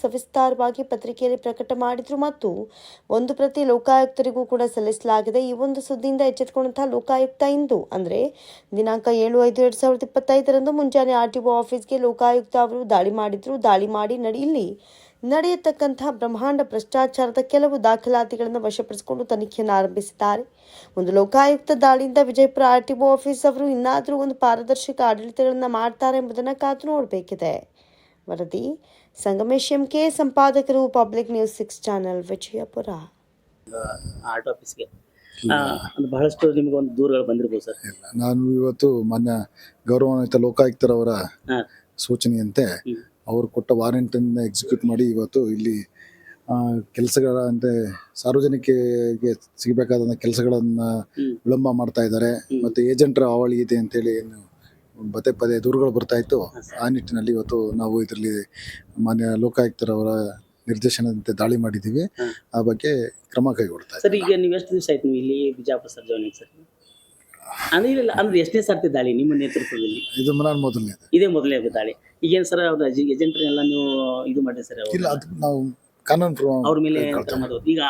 ಸವಿಸ್ತಾರವಾಗಿ ಪತ್ರಿಕೆಯಲ್ಲಿ ಪ್ರಕಟ ಮಾಡಿದ್ರು ಮತ್ತು ಒಂದು ಪ್ರತಿ ಲೋಕಾಯುಕ್ತರಿಗೂ ಕೂಡ ಸಲ್ಲಿಸಲಾಗಿದೆ. ಈ ಒಂದು ಸುದ್ದಿಯಿಂದ ಎಚ್ಚೆತ್ತುಕೊಂಡಂತಹ ಲೋಕಾಯುಕ್ತ ಇಂದು, ಅಂದರೆ ದಿನಾಂಕ ಏಳು ಐದು ಎರಡು ಸಾವಿರದ ಇಪ್ಪತ್ತೈದರಂದು ಮುಂಜಾನೆ ಆರ್ ಟಿ ಒ ಆಫೀಸ್ಗೆ ಲೋಕಾಯುಕ್ತ ಅವರು ದಾಳಿ ಮಾಡಿದ್ರು. ದಾಳಿ ಮಾಡಿ ನಡಿ, ಇಲ್ಲಿ ನಡೆಯತಕ್ಕಂತಹ ಬ್ರಹ್ಮಾಂಡ ಭ್ರಷ್ಟಾಚಾರದ ಕೆಲವು ದಾಖಲಾತಿಗಳನ್ನು ವಶಪಡಿಸಿಕೊಂಡು ತನಿಖೆಯನ್ನು ಆರಂಭಿಸಿದ್ದಾರೆ. ಒಂದು ಲೋಕಾಯುಕ್ತ ದಾಳಿಯಿಂದ Vijayapura R T O office ಅವರು ಇನ್ನಾದರೂ ಒಂದು ಪಾರದರ್ಶಕ ಆಡಳಿತಗಳನ್ನು ಮಾಡ್ತಾರೆ ಎಂಬುದನ್ನು ಕಾದು ನೋಡಬೇಕಿದೆ. ವರದಿ. Sangamesh MK ಸಂಪಾದಕರು public news six channel Vijayapura. RTO ಆಫೀಸ್ಗೆ ಆ, ಬಹಳಷ್ಟು ನಿಮ್ಗೆ ಒಂದು ದೂರಗಳು ಬಂದಿರ್ಬೋದು ಸರ್. ಇಲ್ಲ ನಾನು ಇವತ್ತು ಮಾನ್ಯ ಗೌರವಾನ್ವಿತ ಲೋಕಾಯುಕ್ತರವರ. ಸೂಚನೆಯಂತೆ. ಅವರು ಕೊಟ್ಟ ವಾರೆಂಟನ್ನು ಎಕ್ಸಿಕ್ಯೂಟ್ ಮಾಡಿ ಇವತ್ತು ಇಲ್ಲಿ ಕೆಲಸಗಳ ಅಂದರೆ ಸಾರ್ವಜನಿಕರಿಗೆ ಸಿಗಬೇಕಾದಂಥ ಕೆಲಸಗಳನ್ನು ವಿಳಂಬ ಮಾಡ್ತಾ ಇದ್ದಾರೆ. ಮತ್ತೆ ಏಜೆಂಟರ ಹಾವಳಿ ಇದೆ ಅಂತೇಳಿ ಏನು ಪದೇ ಪದೇ ದೂರುಗಳು ಬರ್ತಾ ಇತ್ತು. ಆ ನಿಟ್ಟಿನಲ್ಲಿ ಇವತ್ತು ನಾವು ಇದರಲ್ಲಿ ಮಾನ್ಯ ಲೋಕಾಯುಕ್ತರವರ ನಿರ್ದೇಶನದಂತೆ ದಾಳಿ ಮಾಡಿದ್ದೀವಿ. ಆ ಬಗ್ಗೆ ಕ್ರಮ ಕೈಗೊಳ್ತಾ ಸರ್ ಇದ್ದೀವಿ. ಈಗ ನೀವು ಎಷ್ಟು ದಿವಸ ಆಯ್ತು ನೀವು ಇಲ್ಲಿ ಬಿಜಾಪುರ ಸರ್ ಜಾಯ್ನಿಂಗ್ ಸರ್? ಅಂದ್ರೆ ಇಲ್ಲ ಅಂದ್ರೆ ಎಷ್ಟನೇ ಸರ್ತಿ ದಾಳಿ ನಿಮ್ಮ ನೇತೃತ್ವದಲ್ಲಿ? ಇದು ನಾನು ಮೊದಲನೇ ಇದೇ ಮೊದಲೇ ದಾಳಿ. ಈಗೇನು ಸರ್ ಅವ್ರ ಏಜೆಂಟ್ರನ್ನೆಲ್ಲ ನೀವು ಇದು ಮಾಡಿ ಸರ್ ಇಲ್ಲ ಅದು ನಾವು ಕಾನೂನು ಕ್ರಮ ಅವ್ರ ಮೇಲೆ ಈಗ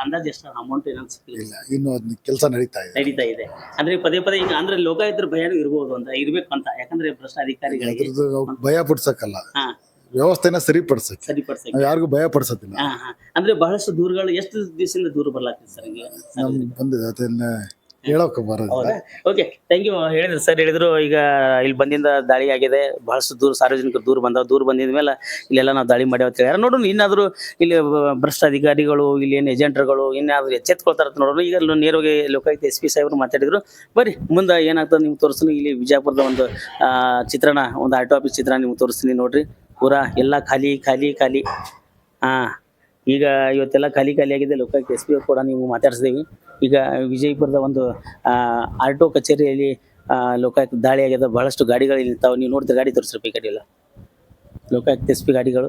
ಅಂದಾಜು ಎಷ್ಟು ಅಮೌಂಟ್ ಏನೋ ಇಲ್ಲ ಇನ್ನು ಅದನ್ನ ಕೆಲಸ ನಡೀತಾ ಇದೆ. ನಡೀತಾ ಇದೆ. ಅಂದ್ರೆ ಪದೇ ಪದೇ ಈಗ ಅಂದ್ರೆ ಲೋಕಾಯುಕ್ತರ ಭಯನೂ ಇರ್ಬೋದು ಅಂತ ಇರ್ಬೇಕು ಅಂತ ಯಾಕಂದ್ರೆ ಭ್ರಷ್ಟ ಅಧಿಕಾರಿಗಳಿಗೆ ಅದ್ರದ್ದು ನಾವು ಭಯ ಪಡ್ಸಕ್ಕಲ್ಲ. ಹಾ. ವ್ಯವಸ್ಥೆನ ಸರಿಪಡಿಸಕ್ಕೆ. ನಾವು ಯಾರಿಗೂ ಭಯ ಪಡಿಸೋದಿಲ್ಲ. ಹಾ ಹಾ. ಅಂದ್ರೆ ಬಹಳಷ್ಟು ದೂರಗಳು ಎಷ್ಟು ದಿವಸದಿಂದ ದೂರ ಬರ್ಲಾಗ್ತದೆ ಸರ್ ನಮ್ಗೆ? ಬಂದಿದೆ ಅದನ್ನ ಹೇಳೋಕೆ ಓಕೆ ಥ್ಯಾಂಕ್ ಯು ಹೇಳಿದ್ರು. ಸರ್ ಹೇಳಿದ್ರು, ಈಗ ಇಲ್ಲಿ ಬಂದಿಂದ ದಾಳಿ ಆಗಿದೆ. ಬಹಳಷ್ಟು ದೂರ ಸಾರ್ವಜನಿಕರು ದೂರ ಬಂದಾವ ದೂರ ಬಂದಿದ ಮೇಲೆ ಇಲ್ಲೆಲ್ಲ ನಾವು ದಾಳಿ ಮಾಡ್ಯಾವ ಅಂತ ಹೇಳ್ಯಾರ ನೋಡೋಣ ಇನ್ನಾದರೂ ಇಲ್ಲಿ ಭ್ರಷ್ಟ ಅಧಿಕಾರಿಗಳು, ಇಲ್ಲಿ ಏನು ಏಜೆಂಟ್ರುಗಳು ಇನ್ನಾದರೂ ಎಚ್ಚೆತ್ಕೊಳ್ತಾರ ನೋಡೋಣ. ಈಗ ನೇರವಾಗಿ ಲೋಕಾಯುಕ್ತ ಎಸ್ ಪಿ ಸಾಹೇಬರು ಮಾತಾಡಿದ್ರು. ಬರ್ರಿ, ಮುಂದೆ ಏನಾಗ್ತದೆ ನಿಮ್ಗೆ ತೋರಿಸ್ತೀನಿ. ಇಲ್ಲಿ ವಿಜಯಪುರದ ಒಂದು ಚಿತ್ರಣ, ಒಂದು ಆಟೋ ಆಫೀಸ್ ಚಿತ್ರಣ ನಿಮ್ಗೆ ತೋರಿಸ್ತೀನಿ ನೋಡ್ರಿ. ಪೂರಾ ಎಲ್ಲ ಖಾಲಿ ಖಾಲಿ ಖಾಲಿ. ಹಾಂ ಈಗ ಇವತ್ತೆಲ್ಲ ಖಾಲಿ ಖಾಲಿ ಆಗಿದೆ. ಲೋಕಾಯುಕ್ತ ಎಸ್ ಪಿ ಕೂಡ ನೀವು ಮಾತಾಡ್ಸಿದೀವಿ ಈಗ ವಿಜಯಪುರದ ಒಂದು ಆ, ಆಟೋ ಕಚೇರಿಯಲ್ಲಿ ಆ, ಲೋಕಾಯುಕ್ತ ದಾಳಿ ಆಗಿದೆ ಬಹಳಷ್ಟು ಗಾಡಿಗಳು ಇಲ್ಲಿ ನೀವು ನೋಡಿದ್ರೆ ಗಾಡಿ ತೋರಿಸ್ರಿ ಈ ಕಡೆ ಎಲ್ಲ. ಲೋಕಾಯುಕ್ತ ಎಸ್ ಗಾಡಿಗಳು.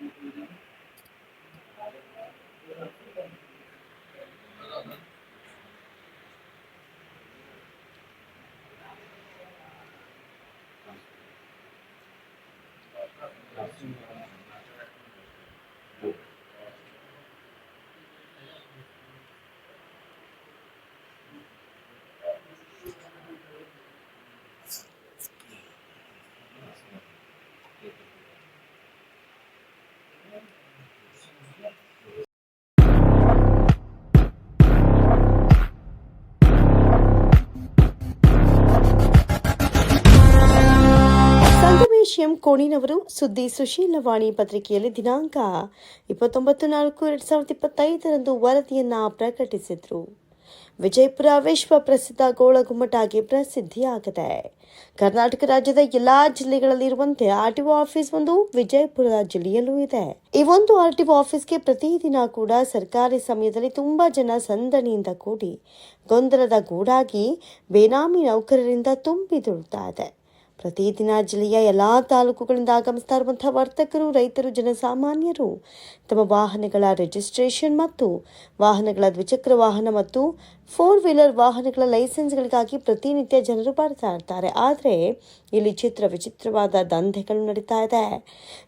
ಎಂ ಕೋಣಿನವರು ಸುದ್ದಿ ಸುಶೀಲವಾಣಿ ಪತ್ರಿಕೆಯಲ್ಲಿ ದಿನಾಂಕ ಇಪ್ಪತ್ತೊಂಬತ್ತು ನಾಲ್ಕು ಎರಡ್ ಸಾವಿರದ ಇಪ್ಪತ್ತೈದರಂದು ವರದಿಯನ್ನ ಪ್ರಕಟಿಸಿದರು. ವಿಜಯಪುರ ವಿಶ್ವ ಪ್ರಸಿದ್ಧ ಗೋಳಗುಮ್ಮಟಾಗಿ ಪ್ರಸಿದ್ಧಿಯಾಗಿದೆ. ಕರ್ನಾಟಕ ರಾಜ್ಯದ ಎಲ್ಲಾ ಜಿಲ್ಲೆಗಳಲ್ಲಿರುವಂತೆ ಆರ್ಟಿಒ ಆಫೀಸ್ ಒಂದು ವಿಜಯಪುರ ಜಿಲ್ಲೆಯಲ್ಲೂ ಇದೆ. ಈ ಒಂದು ಆರ್ಟಿಒ ಆಫೀಸ್ಗೆ ಪ್ರತಿದಿನ ಕೂಡ ಸರ್ಕಾರಿ ಸಮಯದಲ್ಲಿ ತುಂಬಾ ಜನ ಸಂದಣಿಯಿಂದ ಕೂಡಿ ಗೊಂದಲದ ಗೂಡಾಗಿ ಬೇನಾಮಿ ನೌಕರರಿಂದ ತುಂಬಿ ದುಡ್ತಾ ಇದೆ. ಪ್ರತಿದಿನ ಜಿಲ್ಲೆಯ ಎಲ್ಲ ತಾಲೂಕುಗಳಿಂದ ಆಗಮಿಸ್ತಾ ಇರುವಂತಹ ವರ್ತಕರು, ರೈತರು, ಜನಸಾಮಾನ್ಯರು ತಮ್ಮ ವಾಹನಗಳ ರಿಜಿಸ್ಟ್ರೇಷನ್ ಮತ್ತು ವಾಹನಗಳ ದ್ವಿಚಕ್ರ ವಾಹನ ಮತ್ತು ಫೋರ್ ವೀಲರ್ ವಾಹನಗಳ ಲೈಸೆನ್ಸ್ಗಳಿಗಾಗಿ ಪ್ರತಿನಿತ್ಯ ಜನರು ಬರ್ತಾ ಇರ್ತಾರೆ. ಆದರೆ ಇಲ್ಲಿ ಚಿತ್ರ ವಿಚಿತ್ರವಾದ ದಂಧೆಗಳು ನಡೀತಾ ಇದೆ.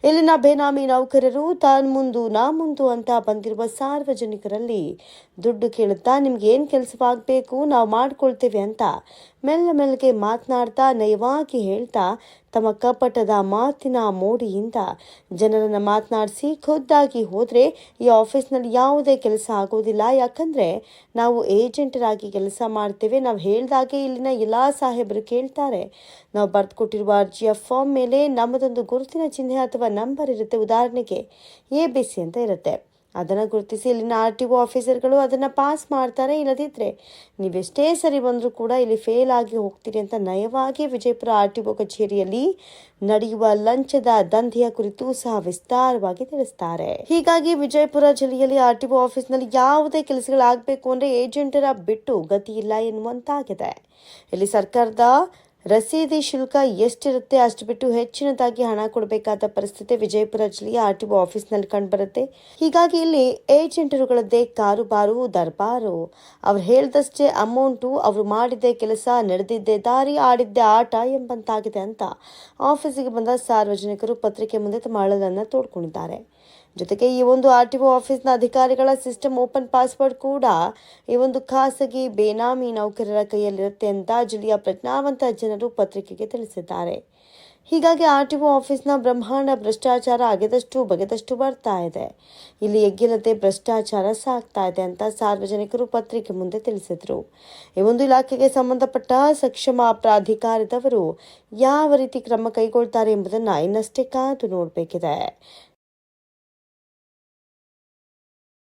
ಇಲ್ಲಿನ ಬೇನಾಮಿ ನೌಕರರು ತಾನು ಮುಂದು ನಾ ಮುಂದು ಅಂತ ಬಂದಿರುವ ಸಾರ್ವಜನಿಕರಲ್ಲಿ ದುಡ್ಡು ಕೇಳುತ್ತಾ ನಿಮ್ಗೆ ಏನು ಕೆಲಸವಾಗಬೇಕು, ನಾವು ಮಾಡ್ಕೊಳ್ತೇವೆ ಅಂತ ಮೆಲ್ಲ ಮೆಲ್ಲಗೆ ಮಾತನಾಡ್ತಾ ನಯವಾಗಿ ಹೇಳ್ತಾ ತಮ್ಮ ಕಪಟದ ಮಾತಿನ ಮೋಡಿಯಿಂದ ಜನರನ್ನು ಮಾತನಾಡಿಸಿ ಖುದ್ದಾಗಿ ಹೋದರೆ ಈ ಆಫೀಸ್ನಲ್ಲಿ ಯಾವುದೇ ಕೆಲಸ ಆಗೋದಿಲ್ಲ. ಯಾಕಂದರೆ ನಾವು ಏಜೆಂಟರಾಗಿ ಕೆಲಸ ಮಾಡ್ತೇವೆ. ನಾವು ಹೇಳಿದಾಗೆ ಇಲ್ಲಿನ ಎಲ್ಲ ಸಾಹೇಬರು ಕೇಳ್ತಾರೆ. ನಾವು ಬರೆದುಕೊಟ್ಟಿರುವ ಅರ್ಜಿಯ ಫಾರ್ಮ್ ಮೇಲೆ ನಮ್ಮದೊಂದು ಗುರುತಿನ ಚಿಹ್ನೆ ಅಥವಾ ನಂಬರ್ ಇರುತ್ತೆ. ಉದಾಹರಣೆಗೆ ಎ ಬಿ ಸಿ ಅಂತ ಇರುತ್ತೆ. ಅದನ್ನು ಗುರುತಿಸಿ ಇಲ್ಲಿನ ಆರ್ ಟಿ ಒ ಆಫೀಸರ್ಗಳು ಅದನ್ನು ಪಾಸ್ ಮಾಡ್ತಾರೆ. ಇಲ್ಲದಿದ್ದರೆ ನೀವೆಷ್ಟೇ ಸರಿ ಬಂದರೂ ಕೂಡ ಇಲ್ಲಿ ಫೇಲ್ ಆಗಿ ಹೋಗ್ತೀರಿ ಅಂತ ನಯವಾಗಿ ವಿಜಯಪುರ ಆರ್ ಟಿ ಒ ಕಚೇರಿಯಲ್ಲಿ ನಡೆಯುವ ಲಂಚದ ದಂಧೆಯ ಕುರಿತು ಸಹ ವಿಸ್ತಾರವಾಗಿ ತಿಳಿಸ್ತಾರೆ. ಹೀಗಾಗಿ ವಿಜಯಪುರ ಜಿಲ್ಲೆಯಲ್ಲಿ ಆರ್ ಟಿ ಒ ಆಫೀಸ್ನಲ್ಲಿ ಯಾವುದೇ ಕೆಲಸಗಳಾಗಬೇಕು ಅಂದರೆ ಏಜೆಂಟರ ಬಿಟ್ಟು ಗತಿ ಇಲ್ಲ ಎನ್ನುವಂತಾಗಿದೆ. ಇಲ್ಲಿ ಸರ್ಕಾರದ ರಸೀದಿ ಶುಲ್ಕ ಎಷ್ಟಿರುತ್ತೆ ಅಷ್ಟು ಬಿಟ್ಟು ಹೆಚ್ಚಿನದಾಗಿ ಹಣ ಕೊಡಬೇಕಾದ ಪರಿಸ್ಥಿತಿ ವಿಜಯಪುರ ಜಿಲ್ಲೆಯ ಆರ್ ಟಿ ಒ ಆಫೀಸ್ನಲ್ಲಿ ಕಂಡುಬರುತ್ತೆ. ಹೀಗಾಗಿ ಇಲ್ಲಿ ಏಜೆಂಟರುಗಳದ್ದೇ ಕಾರುಬಾರು ದರ್ಬಾರು. ಅವ್ರು ಹೇಳ್ದಷ್ಟೇ ಅಮೌಂಟು ಅವರು ಮಾಡಿದ್ದೆ ಕೆಲಸ, ನಡೆದಿದ್ದೆ ದಾರಿ, ಆಡಿದ್ದೆ ಆಟ ಎಂಬಂತಾಗಿದೆ ಅಂತ ಆಫೀಸಿಗೆ ಬಂದ ಸಾರ್ವಜನಿಕರು ಪತ್ರಿಕೆ ಮುಂದೆ ತಮ್ಮ ಅಳಲನ್ನು ತೋಡ್ಕೊಂಡಿದ್ದಾರೆ. ಜೊತೆಗೆ ಈ ಒಂದು ಆರ್ ಟಿ ಒ ಆಫೀಸ್ನ ಅಧಿಕಾರಿಗಳ ಸಿಸ್ಟಮ್ ಓಪನ್ ಪಾಸ್ವರ್ಡ್ ಕೂಡ ಈ ಒಂದು ಖಾಸಗಿ ಬೇನಾಮಿ ನೌಕರರ ಕೈಯಲ್ಲಿರುತ್ತೆ ಅಂತ ಜಿಲ್ಲೆಯ ಪ್ರಜ್ಞಾವಂತ ಜನರು ಪತ್ರಿಕೆಗೆ ತಿಳಿಸಿದ್ದಾರೆ. ಹೀಗಾಗಿ ಆರ್ ಟಿ ಒ ಆಫೀಸ್ನ ಬ್ರಹ್ಮಾಂಡ ಭ್ರಷ್ಟಾಚಾರ ಅಗೆದಷ್ಟು ಬಗೆದಷ್ಟು ಬರ್ತಾ ಇದೆ. ಇಲ್ಲಿ ಎಗ್ಗಿಲ್ಲದೆ ಭ್ರಷ್ಟಾಚಾರ ಸಾಗ್ತಾ ಇದೆ ಅಂತ ಸಾರ್ವಜನಿಕರು ಪತ್ರಿಕೆ ಮುಂದೆ ತಿಳಿಸಿದರು. ಈ ಒಂದು ಇಲಾಖೆಗೆ ಸಂಬಂಧಪಟ್ಟ ಸಕ್ಷಮ ಪ್ರಾಧಿಕಾರದವರು ಯಾವ ರೀತಿ ಕ್ರಮ ಕೈಗೊಳ್ತಾರೆ ಎಂಬುದನ್ನು ಇನ್ನಷ್ಟೇ ಕಾದು ನೋಡಬೇಕಿದೆ.